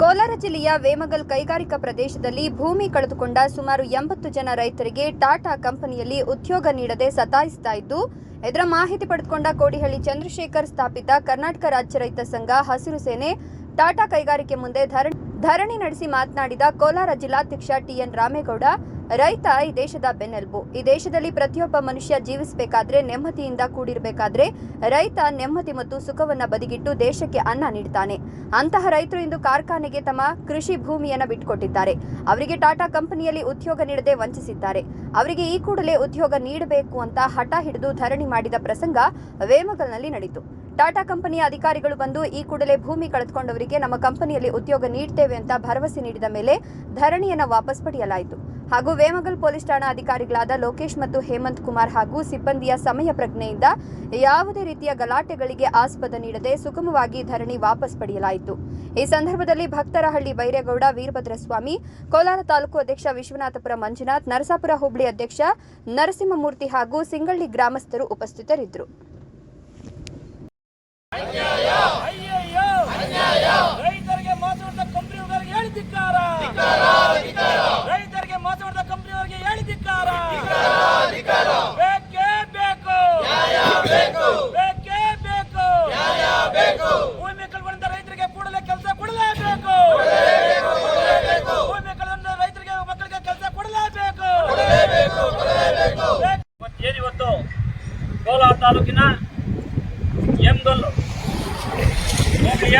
ಕೋಲಾರ ಜಿಲ್ಲೆಯ ವೇಮಗಲ್ ಕೈಗಾರಿಕಾ ಪ್ರದೇಶದಲ್ಲಿ ಭೂಮಿ ಕಳೆದುಕೊಂಡ ಸುಮಾರು ಎಂಬತ್ತು ಜನ ರೈತರಿಗೆ ಟಾಟಾ ಕಂಪನಿಯಲ್ಲಿ ಉದ್ಯೋಗ ನೀಡದೆ ಸತಾಯಿಸ್ತಾ ಇದ್ದು, ಇದರ ಮಾಹಿತಿ ಪಡೆದುಕೊಂಡ ಕೋಡಿಹಳ್ಳಿ ಚಂದ್ರಶೇಖರ್ ಸ್ಥಾಪಿತ ಕರ್ನಾಟಕ ರಾಜ್ಯ ರೈತ ಸಂಘ ಹಸಿರು ಸೇನೆ, ಟಾಟಾ ಕೈಗಾರಿಕೆ ಮುಂದೆ ಧರಣಿ ನಡೆಸಿ ಮಾತನಾಡಿದ ಕೋಲಾರ ಜಿಲ್ಲಾಧ್ಯಕ್ಷ ಟಿಎನ್ ರಾಮೇಗೌಡ ರೈತ ಈ ದೇಶದ ಬೆನ್ನೆಲುಬು. ಈ ದೇಶದಲ್ಲಿ ಪ್ರತಿಯೊಬ್ಬ ಮನುಷ್ಯ ಜೀವಿಸಬೇಕಾದ್ರೆ ನೆಮ್ಮದಿಯಿಂದ ಕೂಡಿರಬೇಕಾದ್ರೆ ರೈತ ನೆಮ್ಮದಿ ಮತ್ತು ಸುಖವನ್ನ ಬದಿಗಿಟ್ಟು ದೇಶಕ್ಕೆ ಅನ್ನ ನೀಡುತ್ತಾನೆ ಅಂತಹ ರೈತರು ಇಂದು ಕಾರ್ಖಾನೆಗೆ ತಮ್ಮ ಕೃಷಿ ಭೂಮಿಯನ್ನ ಬಿಟ್ಟುಕೊಟ್ಟಿದ್ದಾರೆ ಅವರಿಗೆ ಟಾಟಾ ಕಂಪನಿಯಲ್ಲಿ ಉದ್ಯೋಗ ನೀಡದೆ ವಂಚಿಸಿದ್ದಾರೆ. ಅವರಿಗೆ ಈ ಕೂಡಲೇ ಉದ್ಯೋಗ ನೀಡಬೇಕು ಅಂತ ಹಠ ಹಿಡಿದು ಧರಣಿ ಮಾಡಿದ ಪ್ರಸಂಗ ವೇಮಗಲ್ನಲ್ಲಿ ನಡೆಯಿತು ಟಾಟಾ ಕಂಪನಿಯ ಅಧಿಕಾರಿಗಳು ಬಂದು ಈ ಕೂಡಲೇ ಭೂಮಿ ಕಳೆದುಕೊಂಡವರಿಗೆ ನಮ್ಮ ಕಂಪನಿಯಲ್ಲಿ ಉದ್ಯೋಗ ನೀಡ್ತೇವೆ ಅಂತ ಭರವಸೆ ನೀಡಿದ ಮೇಲೆ ಧರಣಿಯನ್ನ ವಾಪಸ್ ಪಡೆಯಲಾಯಿತು. ಹಾಗೂ ವೇಮಗಲ್ ಪೊಲೀಸ್ ಠಾಣಾ ಅಧಿಕಾರಿಗಳಾದ ಲೋಕೇಶ್ ಮತ್ತು ಹೇಮಂತ್ ಕುಮಾರ್ ಹಾಗೂ ಸಿಬ್ಬಂದಿಯ ಸಮಯ ಪ್ರಜ್ಞೆಯಿಂದ ಯಾವುದೇ ರೀತಿಯ ಗಲಾಟೆಗಳಿಗೆ ಆಸ್ಪದ ನೀಡದೆ ಸುಗಮವಾಗಿ ಧರಣಿ ವಾಪಸ್ ಪಡೆಯಲಾಯಿತು. ಈ ಸಂದರ್ಭದಲ್ಲಿ ಭಕ್ತರಹಳ್ಳಿ ಬೈರೇಗೌಡ, ವೀರಭದ್ರಸ್ವಾಮಿ, ಕೋಲಾರ ತಾಲೂಕು ಅಧ್ಯಕ್ಷ ವಿಶ್ವನಾಥಪುರ ಮಂಜುನಾಥ್, ನರಸಾಪುರ ಹೋಬಳಿ ಅಧ್ಯಕ್ಷ ನರಸಿಂಹಮೂರ್ತಿ ಹಾಗೂ ಸಿಂಗಳ್ಳಿ ಗ್ರಾಮಸ್ಥರು ಉಪಸ್ಥಿತರಿದ್ದರು ಅಯ್ಯಯ್ಯೋ ರೈತರಿಗೆ ಮೋಸ ಮಾಡಿದ ಕಂಪನಿಯವರಿಗೆ ಹೇಳಿದಿಕ್ಕಾರ ರೈತರಿಗೆ ಮೋಸ ಮಾಡಿದ ಕಂಪನಿಯವರಿಗೆ ಹೇಳಿದಿಕ್ಕಾರ ಬೇಕೇ ಬೇಕು ಬೇಕೇ ಬೇಕು ಭೂಮಿ ಕಳ್ಕೊಂಡ ರೈತರಿಗೆ ಕೂಡಲೇ ಕೆಲಸ ಕೊಡಲೇಬೇಕು ಭೂಮಿ ಕಳ್ಕೊಂಡ ರೈತರಿಗೆ ಮಕ್ಕಳಿಗೆ ಕೆಲಸ ಕೊಡಲೇಬೇಕು ಏನಿವತ್ತು ಕೋಲಾರ ತಾಲೂಕಿನ ಎಂದೊಲ್ ಹೋಬಳಿಯ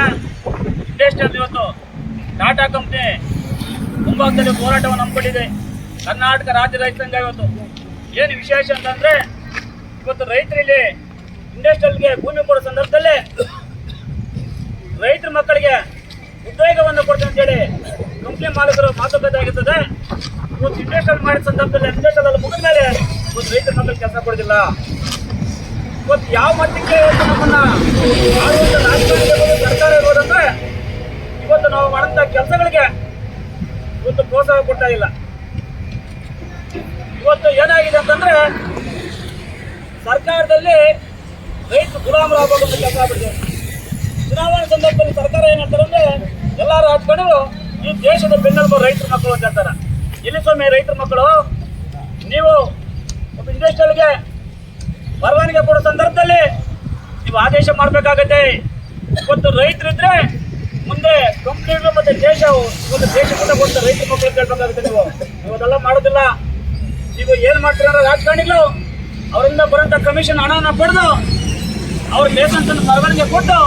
ಇಂಡಸ್ಟ್ರಿಯಲ್ ಇವತ್ತು ಟಾಟಾ ಕಂಪ್ನಿ ಮುಂಭಾಗದಲ್ಲಿ ಹೋರಾಟವನ್ನು ಹಮ್ಮಿಕೊಂಡಿದೆ. ಕರ್ನಾಟಕ ರಾಜ್ಯ ರೈತ ಸಂಘ ಇವತ್ತು. ಏನು ವಿಶೇಷ ಅಂತಂದ್ರೆ, ಇವತ್ತು ರೈತರಲ್ಲಿ ಇಂಡಸ್ಟ್ರಿಯಲ್ಗೆ ಭೂಮಿ ಕೊಡೋ ಸಂದರ್ಭದಲ್ಲಿ ರೈತರ ಮಕ್ಕಳಿಗೆ ಉದ್ಯೋಗವನ್ನು ಕೊಡ್ತೇವೆ ಅಂತೇಳಿ ಕಂಪ್ನಿ ಮಾಲೀಕರು ಮಾತುಕತೆ ಆಗಿರ್ತದೆ. ಇವತ್ತು ಇಂಡಸ್ಟ್ರಿಯಲ್ ಮಾಡಿದ ಸಂದರ್ಭದಲ್ಲಿ ಇಂಡಸ್ಟ್ರಿಯಲ್ ಮುಗಿದ ಮೇಲೆ ಇವತ್ತು ರೈತರ ಮಕ್ಕಳಿಗೆ ಕೆಲಸ ಕೊಡೋದಿಲ್ಲ. ಇವತ್ತು ಯಾವ ಮಟ್ಟಕ್ಕೆ ಇವತ್ತು ನಮ್ಮನ್ನ ಆಳುವಂತ ರಾಜಕಾರಣಿಗಳು ಸರ್ಕಾರ ಇರೋದಂದ್ರೆ ಇವತ್ತು ನಾವು ಮಾಡಂತ ಕೆಲಸಗಳಿಗೆ ಇವತ್ತು ಪ್ರೋತ್ಸಾಹ ಕೊಡ್ತಾ ಇಲ್ಲ. ಇವತ್ತು ಏನಾಗಿದೆ ಅಂತಂದ್ರೆ ಸರ್ಕಾರದಲ್ಲಿ ರೈತರು ಗುಲಾಮರಾಗಬೇಕಂತ ಕೆಲಸ ಆಗ್ಬಿಟ್ಟಿದೆ. ಚುನಾವಣೆ ಸಂದರ್ಭದಲ್ಲಿ ಸರ್ಕಾರ ಏನಂತಾರೆ ಅಂದ್ರೆ ಎಲ್ಲ ರಾಜಕಾರಣಿಗಳು ಈ ದೇಶದ ಬೆನ್ನೆಲುಬು ರೈತರ ಮಕ್ಕಳು ಅಂತ ಹೇಳ್ತಾರೆ. ಇಲ್ಲಿ ಸ್ವಾಮಿ ರೈತರ ಮಕ್ಕಳು, ನೀವು ಒಬ್ಬ ಇಂಡಸ್ಟ್ರಿಯಲ್ಗೆ ಪರವಾನಗಿ ಕೊಡೋ ಸಂದರ್ಭದಲ್ಲಿ ನೀವು ಆದೇಶ ಮಾಡಬೇಕಾಗತ್ತೆ. ಇವತ್ತು ರೈತರಿದ್ರೆ ಮುಂದೆ ಕಂಪ್ಲೀಟ್ ಮತ್ತೆ ದೇಶ ಇವತ್ತು ದೇಶ ಕೂಡ ಕೊಡ್ತಾರೆ ರೈತರ ಮಕ್ಕಳು ಕೇಳ್ಬೇಕಾಗುತ್ತೆ ನೀವು. ನೀವು ಅದೆಲ್ಲ ಮಾಡೋದಿಲ್ಲ. ನೀವು ಏನು ಮಾಡ್ತೀರ ರಾಜಕಾರಣಿಗಳು, ಅವರಿಂದ ಬರೋಂಥ ಕಮಿಷನ್ ಹಣನ ಪಡೆದು ಅವ್ರ ಲೇಸನ್ಸನ್ನು ಪರವಾನಿಗೆ ಕೊಟ್ಟು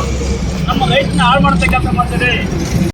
ನಮ್ಮ ರೈತನ ಹಾಳು ಕೆಲಸ ಮಾಡ್ತೀರಿ